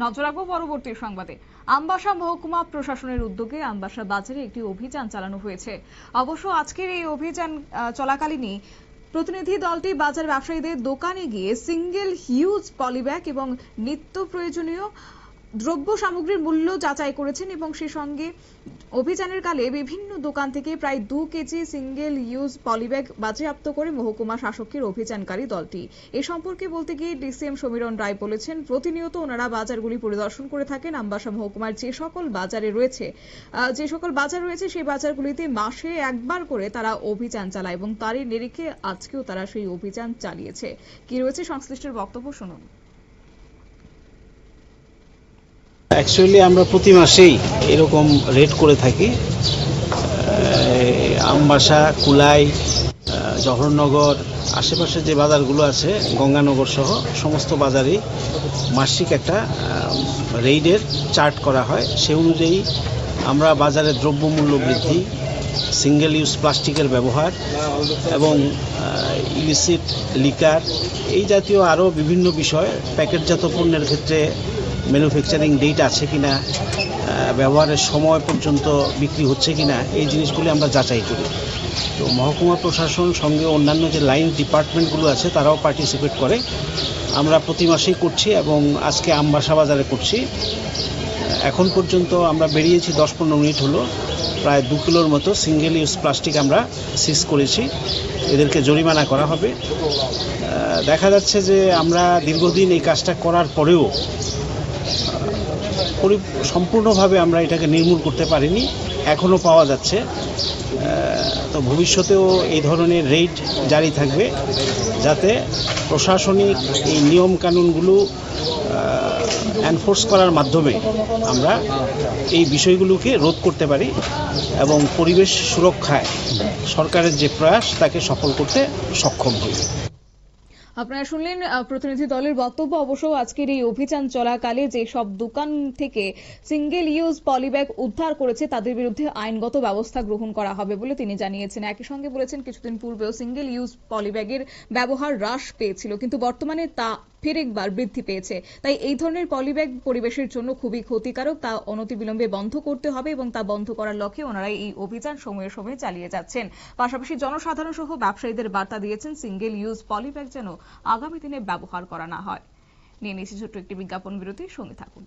নজর রাখব পরবর্তী সংবাদে। আমবাসা মহকুমা প্রশাসনের উদ্যোগে আমবাসা বাজারে একটি অভিযান চালানো হয়েছে। অবশ্য আজকের এই অভিযান চলাকালীনই প্রতিনিধি দলটি বাজার ব্যবসায়ীদের দোকানে গিয়ে সিঙ্গেল হিউজ পলিব্যাগ এবং নিত্য প্রয়োজনীয় দ্রব্য সামগ্রীর মূল্য যাচাই করেছেন এবং সে সঙ্গে অভিযানের কালে বিভিন্ন দোকান থেকে প্রায় দু কেজি সিঙ্গেল ইউজ পলিব্যাগ বাজেয়াপ্ত করে মহকুমা শাসকের অভিযানকারী দলটি। এ সম্পর্কে বলতে গিয়ে ডিসিএম সমীরণ রায় বলেছেন, প্রতিনিয়ত ওনারা বাজারগুলি পরিদর্শন করে থাকেন। আমবাসা মহকুমার যে সকল বাজারে রয়েছে যে সকল বাজার রয়েছে সেই বাজারগুলিতে মাসে একবার করে তারা অভিযান চালায় এবং তারই নিরিখে আজকেও তারা সেই অভিযান চালিয়েছে। কি রয়েছে সংশ্লিষ্টের বক্তব্য শুনুন। অ্যাকচুয়ালি আমরা প্রতি মাসেই এরকম রেড করে থাকি। আমবাসা, কুলাই জহরনগর, আশেপাশে যে বাজারগুলো আছে, গঙ্গানগর সহ সমস্ত বাজারেই মাসিক একটা রেইডের চার্ট করা হয়। সে অনুযায়ী আমরা বাজারে দ্রব্যমূল্য বৃদ্ধি সিঙ্গেল ইউজ প্লাস্টিকের ব্যবহার এবং ইলিসিট লিকার এই জাতীয় আরও বিভিন্ন বিষয়, প্যাকেটজাত পণ্যের ক্ষেত্রে ম্যানুফ্যাকচারিং ডেট আছে কি না ব্যবহারের সময় পর্যন্ত বিক্রি হচ্ছে কি না এই জিনিসগুলি আমরা যাচাই করি। তো মহকুমা প্রশাসন সঙ্গে অন্যান্য যে লাইন ডিপার্টমেন্টগুলো আছে, তারাও পার্টিসিপেট করে। আমরা প্রতি মাসেই করছি এবং আজকে আমবাসা বাজারে করছি। এখন পর্যন্ত আমরা বেরিয়েছি দশ পনেরো মিনিট হলো, প্রায় দু কিলোর মতো সিঙ্গেল ইউজ প্লাস্টিক আমরা সিজ করেছি। এদেরকে জরিমানা করা হবে। দেখা যাচ্ছে যে আমরা দীর্ঘদিন এই কাজটা করার পরেও সম্পূর্ণভাবে আমরা এটাকে নির্মূল করতে পারিনি, এখনও পাওয়া যাচ্ছে। তো ভবিষ্যতেও এই ধরনের রেড জারি থাকবে, যাতে প্রশাসনিক এই নিয়ম কানুনগুলো এনফোর্স করার মাধ্যমে আমরা এই বিষয়গুলোকে রোধ করতে পারি এবং পরিবেশ সুরক্ষায় সরকারের যে প্রয়াস, তাকে সফল করতে সক্ষম হই। আপনারা শুনলেন প্রতিনিধি দলের বক্তব্য। অবশ্য আজকের এই অভিযান চলাকালে যে সব দোকান থেকে সিঙ্গেল ইউজ পলিব্যাগ উদ্ধার করেছে, তাদের বিরুদ্ধে আইনগত ব্যবস্থা গ্রহণ করা হবে বলে তিনি জানিয়েছেন। একই সঙ্গে বলেছেন, কিছুদিন পূর্বেও সিঙ্গেল ইউজ পলিব্যাগের ব্যবহার হ্রাস পেয়েছিল, কিন্তু বর্তমানে তা ফের একবার বৃদ্ধি পেয়েছে। তাই এই ধরনের পলিব্যাগ পরিবেশের জন্য খুবই ক্ষতিকারক। তা অনতিবিলম্বে বন্ধ করতে হবে এবং তা বন্ধ করার লক্ষ্যে ওনারা এই অভিযান সময়ে সময়ে চালিয়ে যাচ্ছেন। পাশাপাশি জনসাধারণ সহ ব্যবসায়ীদের বার্তা দিয়েছেন সিঙ্গেল ইউজ পলিব্যাগ যেন আগামী দিনে ব্যবহার করা না হয়। নিয়ে নিয়েছি ছোট্ট একটি বিজ্ঞাপন বিরতি, সঙ্গে থাকুন।